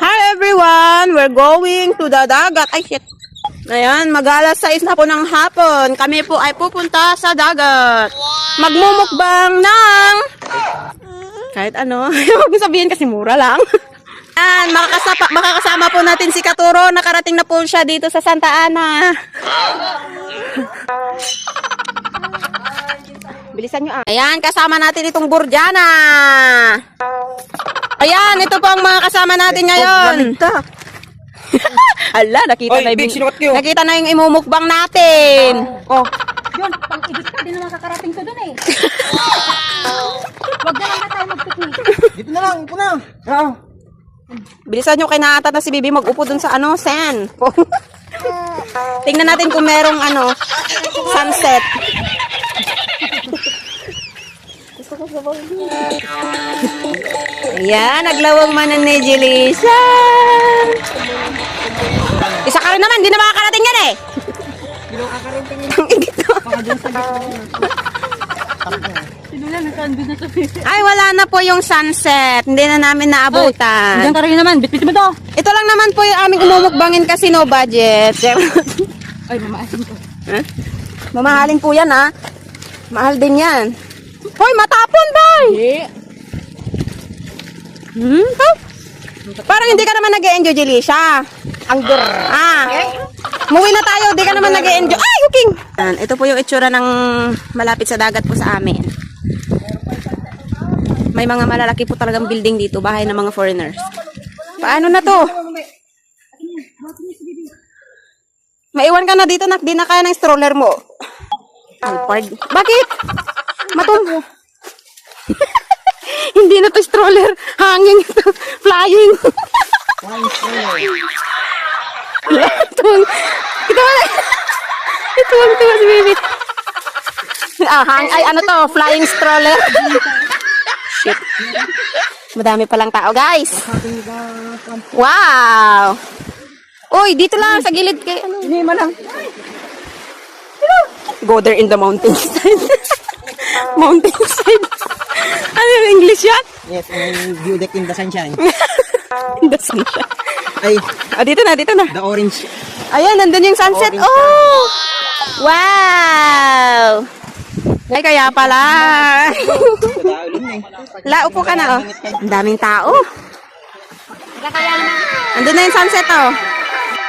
Hi everyone! We're going to the dagat. Ay, shit. Ayan, mag-alas 6 na po ng hapon. Kami po ay pupunta sa dagat. Magmumukbang ng... Kahit ano. Huwag mo sabihin kasi mura lang. Ayan, makakasama, makakasama po natin si Katuro. Nakarating na po siya dito sa Santa Ana. Bilisan nyo ah. Ayan, kasama natin itong Burjana. Ayan, ito po ang mga kasama natin ngayon. Ala, nakita Oy, na Big, yung, sinukat niyo. nakita na yung imumukbang natin. Oh, Yun, pang ibig ka, di naman kakarating to dun eh. Wag na lang na tayo mag-picnic. Dito na lang, upo na. Oo. bilisan nyo kay naata na si Bibi mag-upo dun sa ano, sand. Tingnan natin kung merong ano, sunset. Ayan, naglawang manan ni Jelisa. Isa ka rin naman, di na makakarating yan eh. Dito. Ay, wala na po yung sunset. Hindi na namin naabutan. Diyan ka rin naman, bitbit mo to. Ito lang naman po yung aming umumukbangin kasi no budget. Ay, mamaasin ko. Huh? Mamahalin po yan ha. Mahal din yan. Hoy, matapon bay! Eh, Hmm? Huh? Parang hindi ka naman nag-enjoy, Jelisha. Ang dur. Ah. Muwi na tayo, di ka naman nag-enjoy. Ay, yuking! Yan, Ito po yung itsura ng malapit sa dagat po sa amin. May mga malalaki po talagang building dito, bahay ng mga foreigners. Paano na to? Maiwan ka na dito, nak. Di na kaya ng stroller mo. Alpard. Bakit? Matum. Hindi na to stroller. Hanging ito. Flying. Tuwang. Ito wala. Ito ang tuwa si baby. Ah, hang, ay ano to, flying stroller. Shit. Madami palang tao, guys. Wow. Uy, dito lang sa gilid kay ano. Hindi man lang. Go there in the mountainside. mountainside. Ano yung English yan? Yes, ang view deck in the sunshine. Dasan siya. Ay, Ah, dito na, dito na. the orange. Ayan, nandun yung sunset. Orange Oh! Wow! Ay, kaya pala. La, upo ka na, oh. Ang daming tao. Andun na yung sunset, oh.